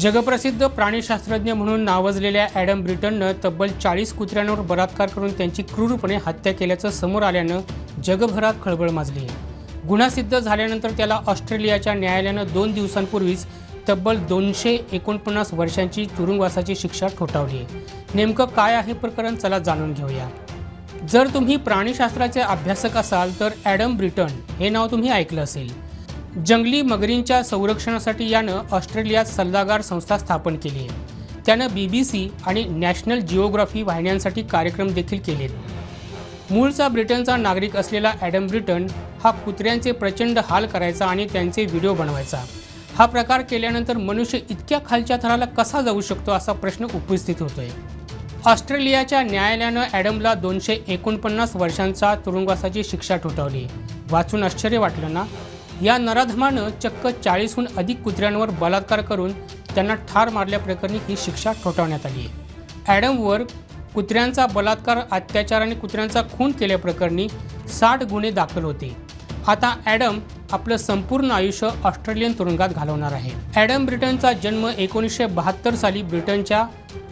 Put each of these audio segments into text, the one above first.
जगप्रसिद्ध प्राणीशास्त्रज्ञ म्हणून नावाजलेल्या ॲडम ब्रिटननं तब्बल चाळीस कुत्र्यांवर बलात्कार करून त्यांची क्रूरपणे हत्या केल्याचं समोर आल्यानं जगभरात खळबळ माजली. आहे गुन्हा सिद्ध झाल्यानंतर त्याला ऑस्ट्रेलियाच्या न्यायालयानं दोन दिवसांपूर्वीच तब्बल दोनशे एकोणपन्नास वर्षांची तुरुंगवासाची शिक्षा ठोठावली. आहे नेमकं काय आहे प्रकरण चला जाणून घेऊया. जर तुम्ही प्राणीशास्त्राचे अभ्यासक असाल तर ॲडम ब्रिटन हे नाव तुम्ही ऐकलं असेल. जंगली मगरींच्या संरक्षणासाठी यानं ऑस्ट्रेलियात सल्लागार संस्था स्थापन केली आहे. त्यानं बी बी सी आणि नॅशनल जिओग्राफी वाहिन्यांसाठी कार्यक्रम देखील केले मूळचा ब्रिटनचा नागरिक असलेला ॲडम ब्रिटन हा कुत्र्यांचे प्रचंड हाल करायचा आणि त्यांचे व्हिडिओ बनवायचा. हा प्रकार केल्यानंतर मनुष्य इतक्या खालच्या थराला कसा जाऊ शकतो असा प्रश्न उपस्थित होतोय. ऑस्ट्रेलियाच्या न्यायालयानं ॲडमला दोनशे एकोणपन्नास वर्षांचा तुरुंगवासाची शिक्षा ठोठावली. वाचून आश्चर्य वाटलं ना? या नराधमानं चक्क चाळीसहून अधिक कुत्र्यांवर बलात्कार करून त्यांना ठार मारल्याप्रकरणी ही शिक्षा ठोठावण्यात आली आहे. ॲडमवर कुत्र्यांचा बलात्कार अत्याचार आणि कुत्र्यांचा खून केल्याप्रकरणी साठ गुन्हे दाखल होते. आता ॲडम आपलं संपूर्ण आयुष्य ऑस्ट्रेलियन तुरुंगात घालवणार आहे. ॲडम ब्रिटनचा जन्म एकोणीसशे बहात्तर साली ब्रिटनच्या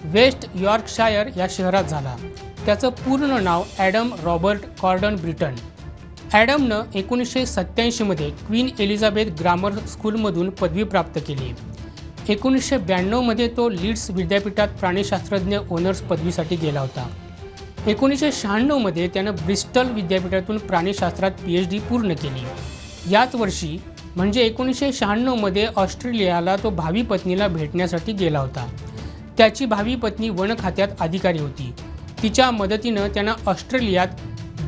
वेस्ट यॉर्कशायर या शहरात झाला. त्याचं पूर्ण नाव ॲडम रॉबर्ट कॉर्डन ब्रिटन. ॲडमनं एकोणीसशे सत्त्याऐंशीमध्ये क्वीन एलिझाबेथ ग्रामर स्कूलमधून पदवी प्राप्त केली. एकोणीसशे ब्याण्णवमध्ये तो लीड्स विद्यापीठात प्राणीशास्त्रज्ञ ओनर्स पदवीसाठी गेला होता. एकोणीसशे शहाण्णवमध्ये त्यानं ब्रिस्टल विद्यापीठातून प्राणीशास्त्रात पी एच डी पूर्ण केली. याच वर्षी म्हणजे एकोणीसशे शहाण्णवमध्ये ऑस्ट्रेलियाला तो भावी पत्नीला भेटण्यासाठी गेला होता. त्याची भावी पत्नी वन खात्यात अधिकारी होती. तिच्या मदतीनं त्यानं ऑस्ट्रेलियात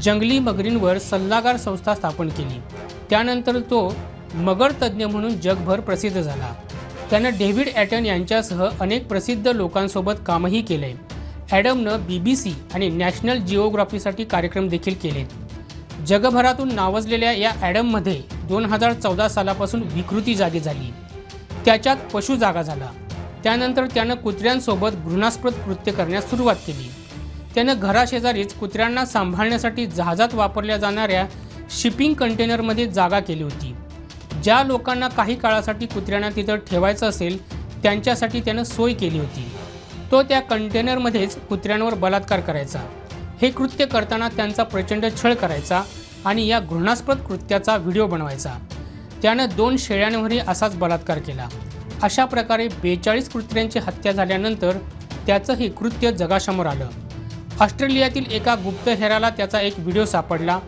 जंगली मगरींवर सल्लागार संस्था स्थापन केली. त्यानंतर तो मगर तज्ज्ञ म्हणून जगभर प्रसिद्ध झाला. त्यानं डेव्हिड ॲटन यांच्यासह अनेक प्रसिद्ध लोकांसोबत कामही केले. ॲडमनं बी बी सी आणि नॅशनल जिओग्राफीसाठी कार्यक्रम देखील केलेत. जगभरातून नावाजलेल्या या ॲडममध्ये दोन हजार चौदा सालापासून विकृती जागी झाली. त्याच्यात पशु जागा झाला. त्यानंतर त्यानं कुत्र्यांसोबत घृणास्पद कृत्य करण्यास सुरुवात केली. त्यानं घराशेजारीच कुत्र्यांना सांभाळण्यासाठी जहाजात वापरल्या जाणाऱ्या शिपिंग कंटेनरमध्ये जागा केली होती. ज्या लोकांना काही काळासाठी कुत्र्यांना तिथं ठेवायचं असेल त्यांच्यासाठी त्यानं सोय केली होती. तो त्या कंटेनरमध्येच कुत्र्यांवर बलात्कार करायचा. हे कृत्य करताना त्यांचा प्रचंड छळ करायचा आणि या घृणास्पद कृत्याचा व्हिडिओ बनवायचा. त्यानं दोन शेळ्यांवरही असाच बलात्कार केला. अशा प्रकारे बेचाळीस कुत्र्यांची हत्या झाल्यानंतर त्याचं हे कृत्य जगासमोर आलं. ऑस्ट्रेलियातील एका गुप्तहेराला त्याचा एक व्हिडिओ सापडला.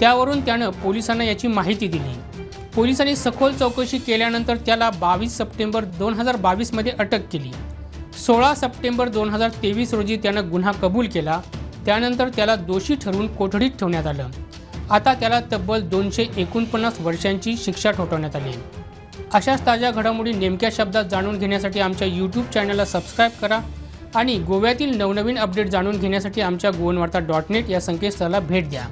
त्यावरून त्यानं पोलिसांना याची माहिती दिली. पोलिसांनी सखोल चौकशी केल्यानंतर त्याला बावीस सप्टेंबर दोन हजार बावीसमध्ये अटक केली. सोळा सप्टेंबर दोन हजार तेवीस रोजी त्यानं गुन्हा कबूल केला. त्यानंतर त्याला दोषी ठरवून कोठडीत ठेवण्यात आलं. आता त्याला तब्बल दोनशे एकोणपन्नास वर्षांची शिक्षा ठोठवण्यात आली. अशाच ताज्या घडामोडी नेमक्या शब्दात जाणून घेण्यासाठी आमच्या यूट्यूब चॅनलला सबस्क्राईब करा. आणि गोव्यातील नवनवीन अपडेट जाणून घेण्यासाठी आमच्या गोवनवार्ता डॉट नेट या संकेतस्थळाला भेट द्या.